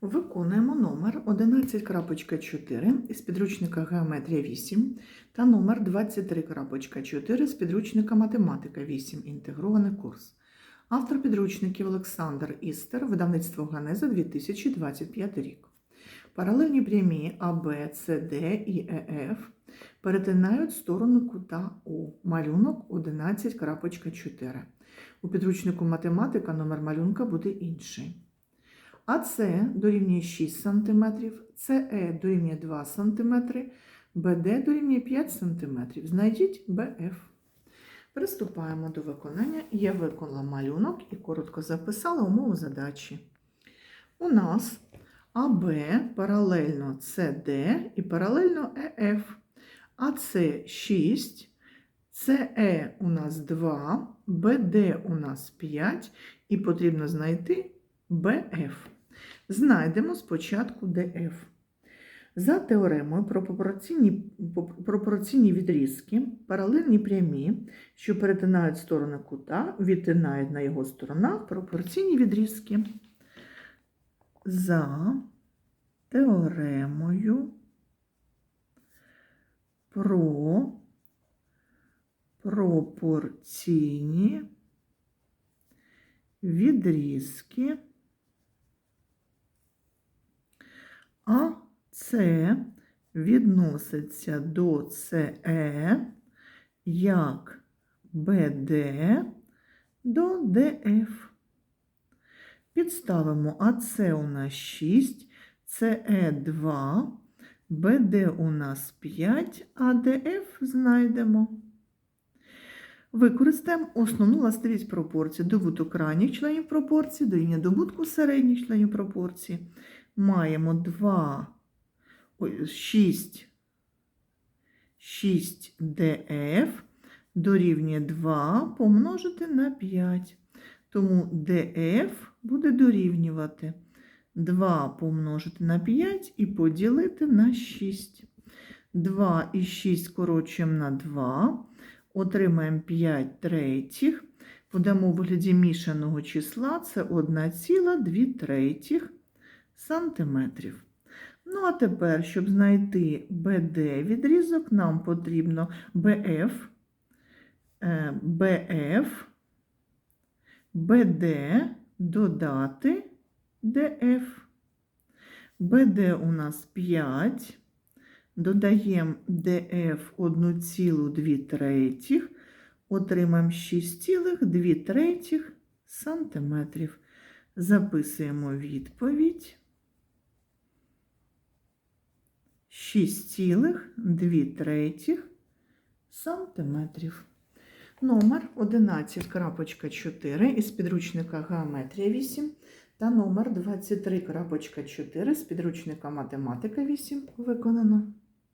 Виконуємо номер 11.4 із підручника Геометрія 8 та номер 23.4 з підручника Математика 8. Інтегрований курс. Автор підручників Олександр Істер, видавництво Ганеза 2025 рік. Паралельні прямі АБ, СД і ЕФ перетинають сторону кута У. Малюнок 11.4. У підручнику математика номер малюнка буде інший. АС дорівнює 6 см, СЕ дорівнює 2 см, БД дорівнює 5 см. Знайдіть БФ. Приступаємо до виконання. Я виконала малюнок і коротко записала умову задачі. У нас АБ паралельно СД і паралельно ЕФ. АС 6, СЕ у нас 2, БД у нас 5 і потрібно знайти БФ. Знайдемо спочатку ДФ. За теоремою про пропорційні, пропорційні відрізки паралельні прямі, що перетинають сторони кута, відтинають на його сторонах пропорційні відрізки. За теоремою про пропорційні відрізки. А це відноситься до СЕ як БД до ДФ. Підставимо АС у нас 6, СЕ 2, БД у нас 5, а ДФ знайдемо. Використаємо основну властивість пропорції. Добуток крайніх членів пропорції дорівнює добутку середніх членів пропорції маємо 2, ой, 6, 6 df дорівнює 2 помножити на 5. Тому df буде дорівнювати 2 помножити на 5 і поділити на 6. 2 і 6 скорочуємо на 2, отримаємо 5 третіх. Подамо у вигляді мішаного числа це 1,2 третіх сантиметрів. Ну, а тепер, щоб знайти БД відрізок, нам потрібно БФ, БФ, БД додати ДФ. БД у нас 5, додаємо ДФ 1,2 третіх, отримаємо 6,2 третіх сантиметрів. Записуємо відповідь. 6,2 третіх сантиметрів. Номер 11.4 із підручника Геометрія 8 та номер 23.4 з підручника Математика 8 виконано.